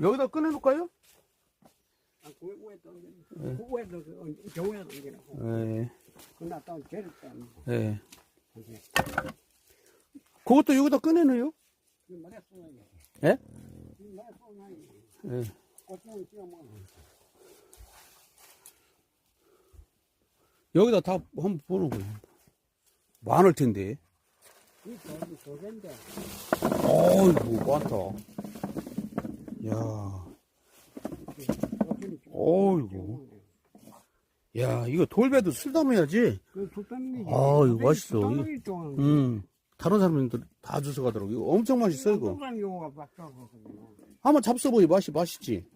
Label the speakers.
Speaker 1: 여기다 꺼내놓을까요?
Speaker 2: 아, 그 위에도 그 위에도 그 정우야 옮기라고.
Speaker 1: 예,
Speaker 2: 그나 또 제를 때
Speaker 1: 예.
Speaker 2: 이제
Speaker 1: 그것도 여기다?
Speaker 2: 이 말에 쏘나요.
Speaker 1: 예?
Speaker 2: 꽃을 찍어 먹어.
Speaker 1: 여기다 다 한번 보는 거예요. 많을 텐데.
Speaker 2: 이
Speaker 1: 어이구, 많다. 야, 어이구. 야, 이거 돌배도 술 담아야지.
Speaker 2: 그 sultan이지.
Speaker 1: 아, 이거 맛있어. 음. 다른 사람들 다 주워 가더라고. 이거 엄청 맛있어, 이거.
Speaker 2: 거거든요.
Speaker 1: 한번 잡숴보이 맛이 맛있지.
Speaker 2: 뭐다